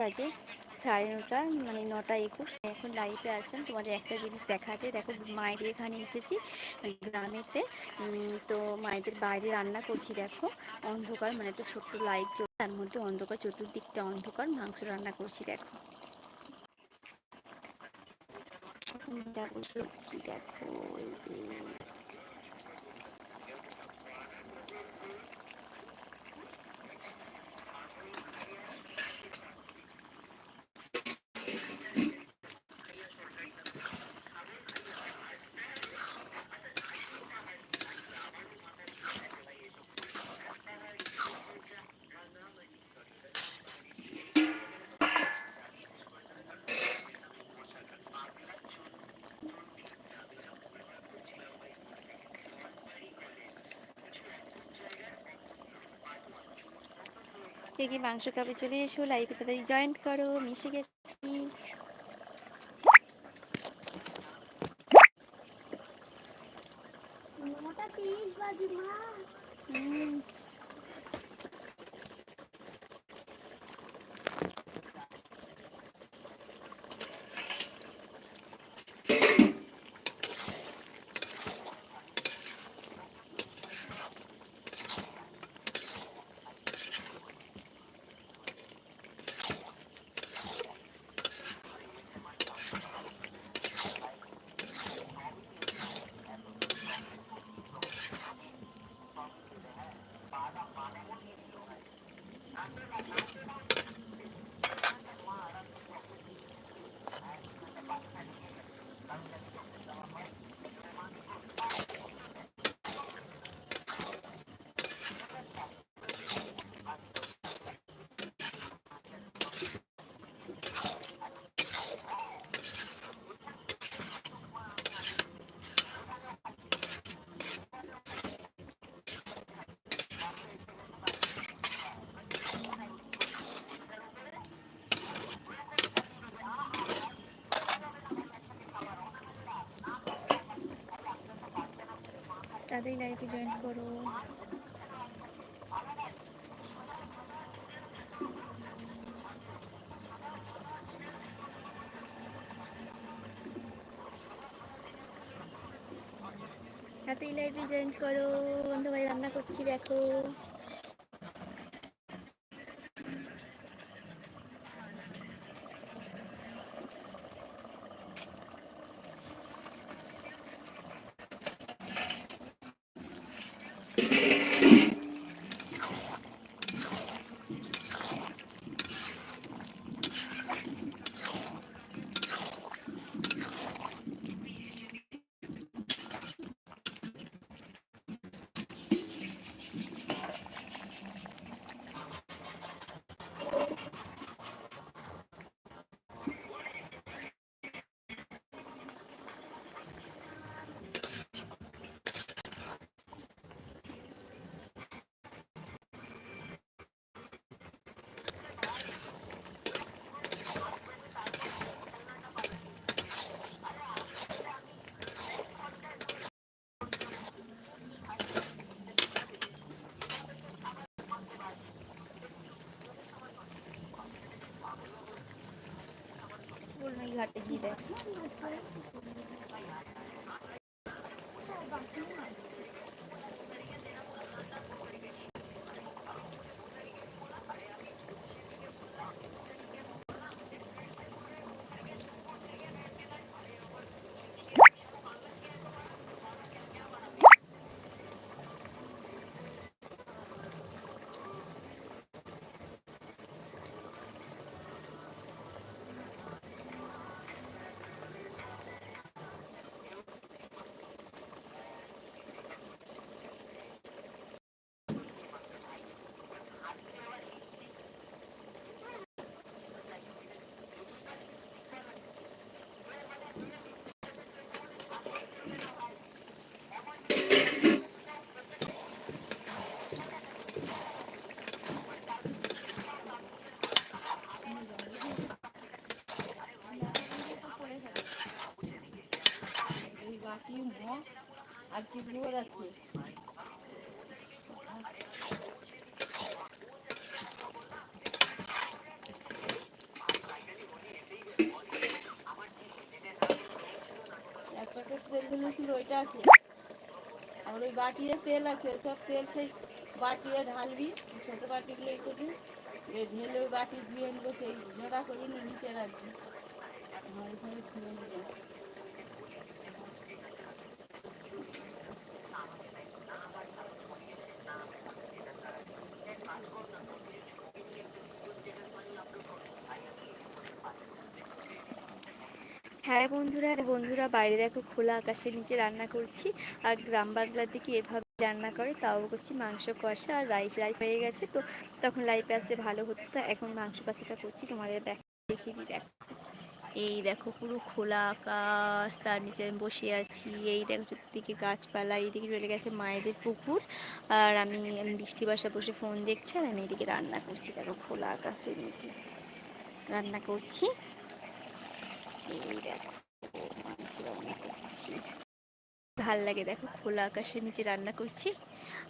বাজে সাড়ে নটা মানে নটা একুশ। এখন লাইভে আসলাম, তোমাদের একটা জিনিস দেখাতে। দেখো মায়ের এখানে এসেছি গ্রামেতে। তো মায়েদের বাইরে রান্না করছি, দেখো। অন্ধকার মানে একটা ছোট্ট লাইট তার মধ্যে অন্ধকার, চতুর্দিকটা অন্ধকার, মাংস রান্না করছি, দেখো। দেখো কে কি মাংস খাবে চলে এসো লাইভে তাদের জয়েন্ট করো মিশে গেছি নটা তিরিশ বাজে মা হুম, তাড়াতাড়ি লাইভে জয়েন করো। তাড়াতাড়ি লাইভে জয়েন করো। বন্ধু ভাই রান্না করছি দেখো। ঘাটে গিয়ে দেখ আর কিছু আছে ফেলেছিল ওইটা আছে। আর ওই বাটিতে তেল আছে, সব তেল সেই বাটিয়ে ঢালবি, ছোটো বাটিগুলো এই করবি এ ঢেলে ওই বাটি ধুয়ে নেব সেই ঝোড়া করবি নিচে রাখবি। ধুয়ে নেব। হ্যাঁ বন্ধুরা বন্ধুরা, বাইরে দেখো খোলা আকাশের নিচে রান্না করছি। আর গ্রাম বাংলার দিকে এভাবে রান্না করে, তাও করছি মাংস কষা আর রাইস রাইস হয়ে গেছে তো তখন লাইফে আসলে ভালো হতো, তো এখন মাংস কষাটা করছি, তোমাদের দেখ দিই, দেখো। এই দেখো পুরো খোলা আকাশ, তার নিচে আমি বসে আছি। এই দেখো চতুর্দিকে গাছপালা, এইদিকে চলে গেছে মায়েদের পুকুর। আর আমি আমি বৃষ্টি বাসা বসে ফোন দেখছি আর আমি এদিকে রান্না করছি, দেখো খোলা আকাশের নিচে। রান্না করছি এই দেখো মাংস রান্না করছি ভালো লাগে, দেখো খোলা আকাশের নিচে রান্না করছি।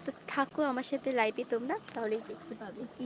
তো থাকো আমার সাথে লাইভে তোমরা তাহলেই দেখতে পাবে কি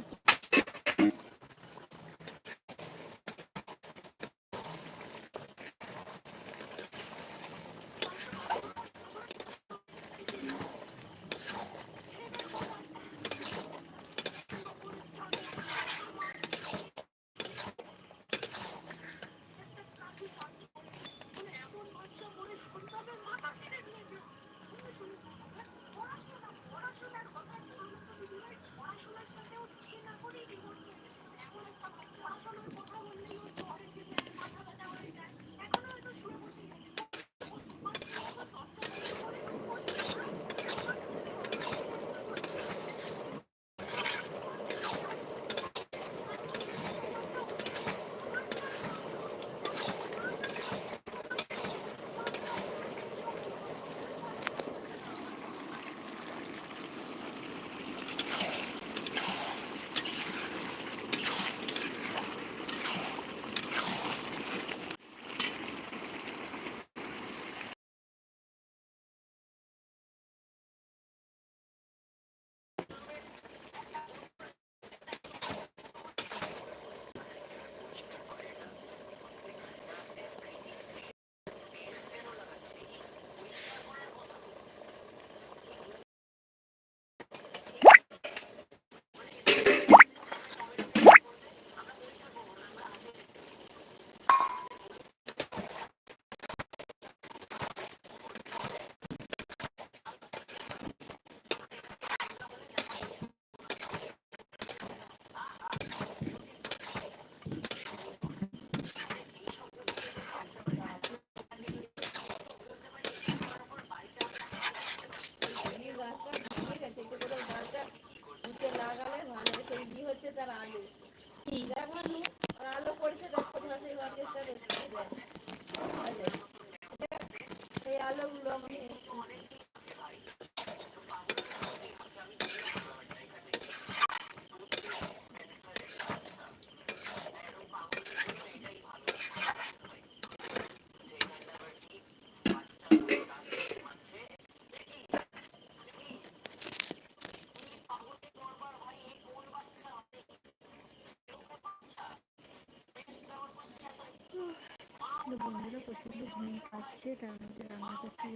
মধ্যে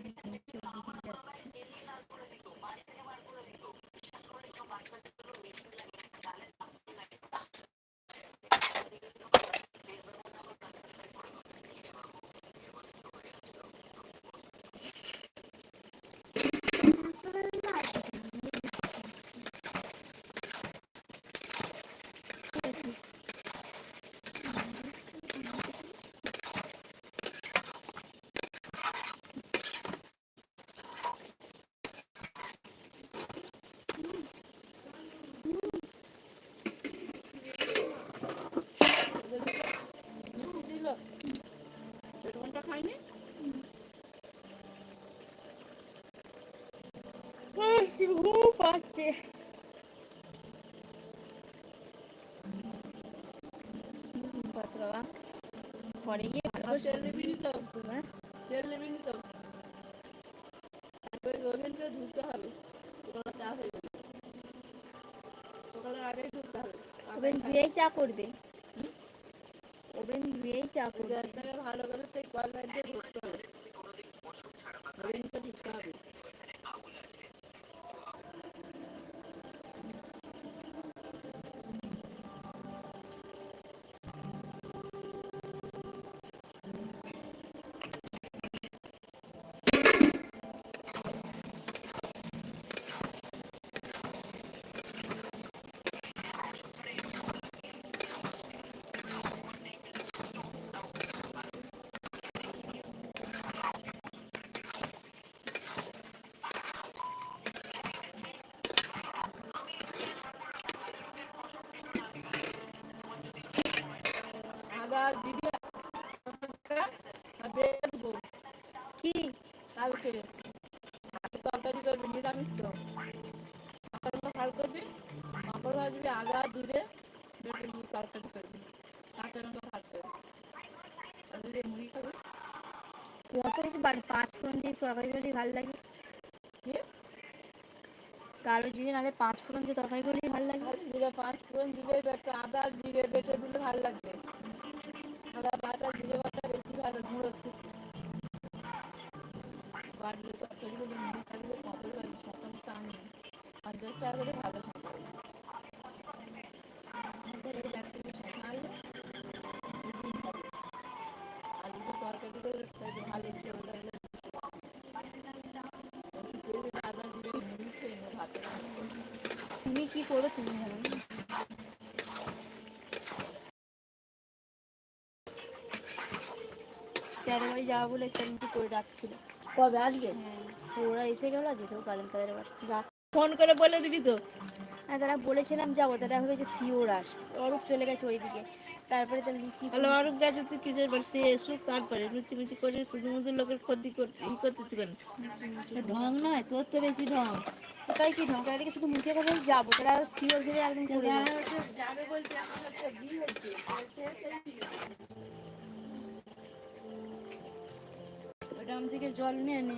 রান্না করছি বলে ঘুমের চোখ বুঝে যাচ্ছে মিষ্টি দিল পেটনটা খাইনি ঘুম পাচ্ছে ঘুম পাচ্ছে বাবা ঘরে গিয়ে ভালো আর তেল দিবি নি তো হ্যাঁ তেল দিবি নি তো আর ওই ওভেনটা ধুতে হবে হয়ে সকালের আগেই ধুতে হবে ওভেন ধুয়েই চা করবে ওভেন ধুয়েই চা করবে ভালো করে সেই কল দিয়ে ধুতে হবে তরকারি করবি নিরামিষ তো পাঁপড় খাল করবি পাঁপড় ভাজবি আদা জিরে বেটে দিয়ে তরকারি করবি। কাঁচা লঙ্কা ভাত করবি আর যদি মুড়ি খাবি। অত কিছু বাড়ি পাঁচ ফোড়ন দিয়ে তরকারি ভালো লাগে। কালো জিরে নাহলে পাঁচ ফোড়ন দিয়ে তরকারি করলেই ভালো লাগে। জিরে পাঁচ ফোড়ন দিলে একটু আদা জিরে বেটে দিলে ভালো লাগবে বাড়ি যাওয়া বলে একটা করে রাখছিল কবে আজকে তো ওরা এসে গেল যেতেও পারেন তাদের আবার। যা ফোন করে বলে দিবি তো। তারা বলেছিলাম যাব তারা হবে যে শিওর আস অরূপ চলে গেছে ওইদিকে। তারপরে তার লুচি তাহলে অরূপ গেছে তুই কিসের বাড়িতে এসুক তারপরে লুচি মুচি করে শুধুমুধু লোকের ক্ষতি করতে করতেছি কেন? ঢং নয় তোর তো বেশি ঢং। তাই কি ঢঙ্কা দিকে শুধু মুখে কথা যাব। তারা শিওর ভেবে একদম। যাবে বলছে আম থেকে জল নিয়ে নে।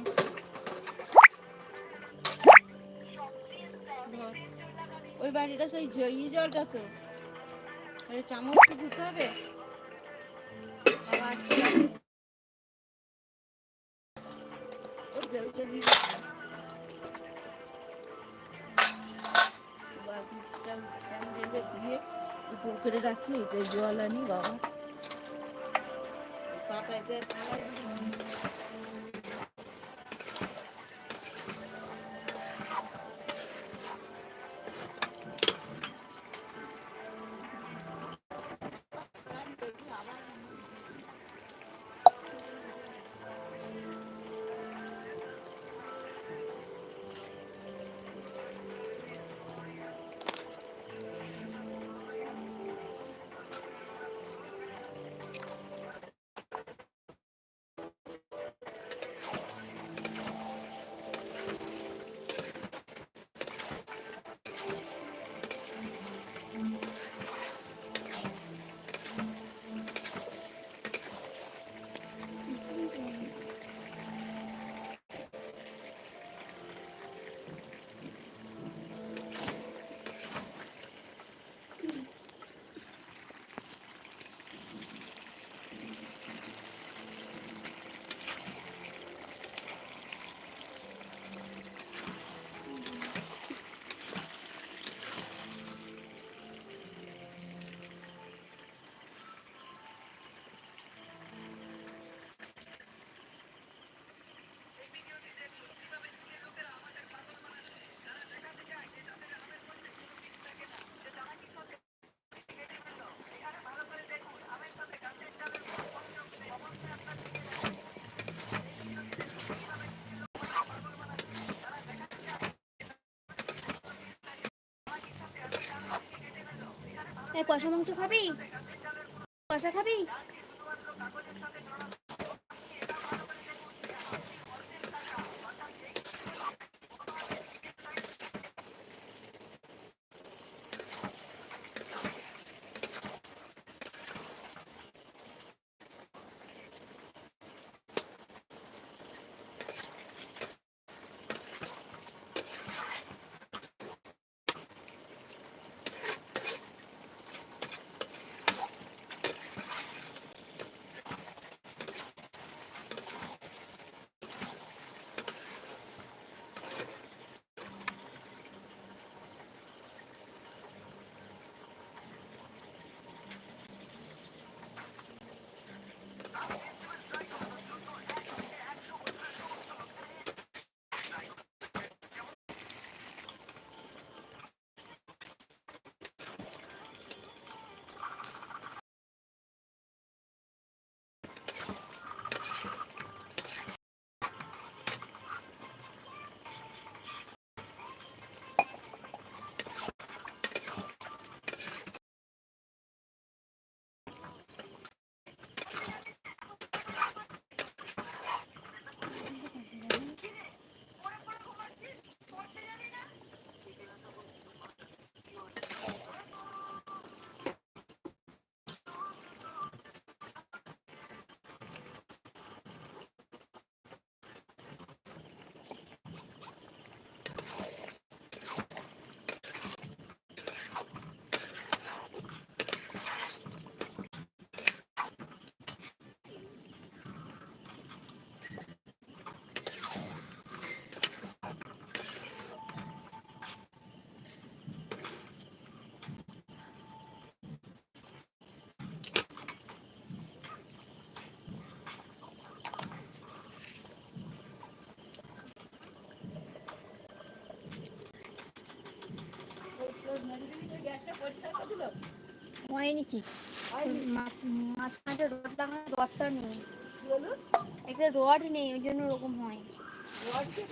ওই বাড়িটা সেই জ- ই জলটা তো চামচ তো দিতে হবে? উপর করে রাখি এটা জল আনি, বাবা। কষা মাংস খাবি? কষা খাবি? হয়নি ঠিক মাছ মাছ মাঝে রড লাগানো রডটা নেই। একটা রড নেই ওই জন্য ওরকম হয়। কি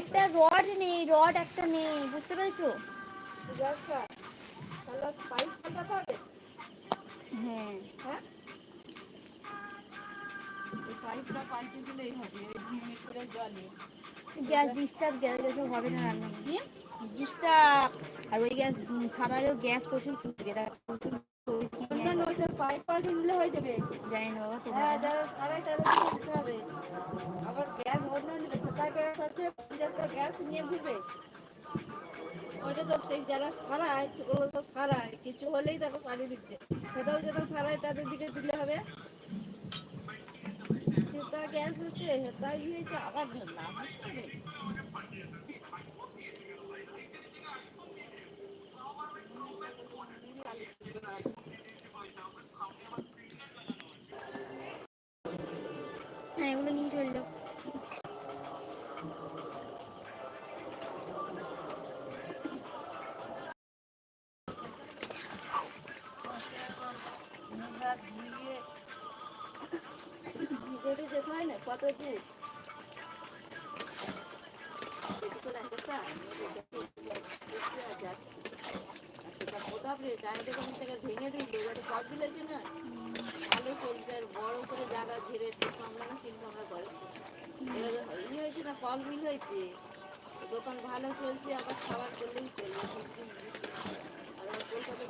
একটা রড নেই রড একটা নেই বুঝতে পেরেছ? হবে? হ্যাঁ। হ্যাঁ? গ্যাস ডিস্টার্ব গ্যাস হবে না রান্না। কি আর ওই গ্যাস সারারও গ্যাস প্রচুর ফুটবে তার প্রচুর হয়ে যাবে। জানি না হ্যাঁ যারা সারাই তারা করতে হবে। আবার গ্যাস অন্য নেবে গ্যাস আছে পঞ্চাশটা গ্যাস নিয়ে ঘুরবে। ওইটা তো সেই যারা সারায় সেগুলো তো সারায়। কিছু হলেই তাকে পানি দিচ্ছে। সেটাও যারা সারায় তাদের দিকে দিলে হবে। সেটা গ্যাস হচ্ছে সেটা ইয়ে আবার ধরলাম।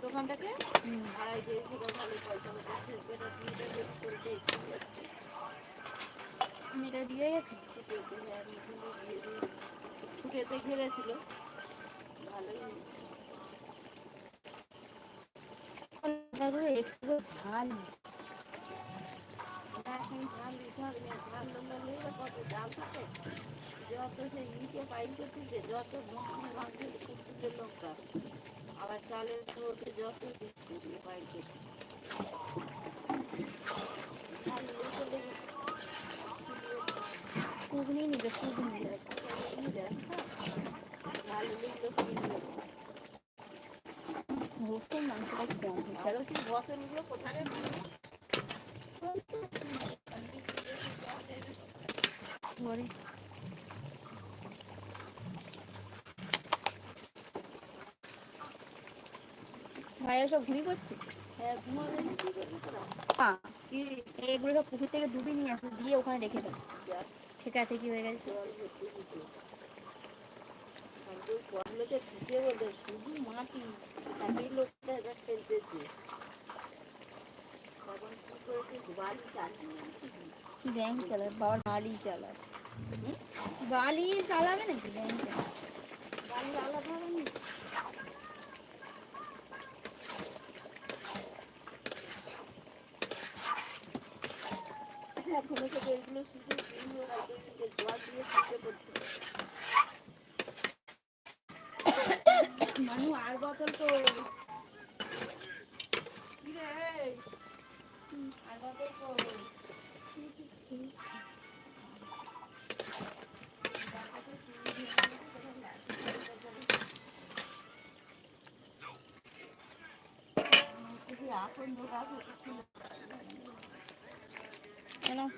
দোকানটাকে আড়াই দিয়ে ভালো পয়সা এটা দিয়ে গেছে ফুটেতে ঘিরেছিল ভালোই একটু ঝাল লম্বা নিলে কত জাল থাকে যত সে ইটে পাইপ করতেছে যত মশলা ভাঙছে করতেছে লঙ্কা আবার চালের মধ্যে যত দিচ্ছে পাইপ করতে ঘুগনি নিবে ঘুগনি ভালো লিখলো রসুন মাংসটা কম কোথায় ঘরে ভাইয়া সব ঘুরি করছে। হ্যাঁ এগুলো সব পুকুর থেকে ডুবি নিয়ে দিয়ে ওখানে রেখে দাও। ঠিক কি হয়ে গেছে? বলে বাড়ি ব্যাংক চালায়? বাবা, বালি চালায়। বালি চালাবে নাকি ব্যাংক চালায়? বাড়ি আলাদা হবে না Ano?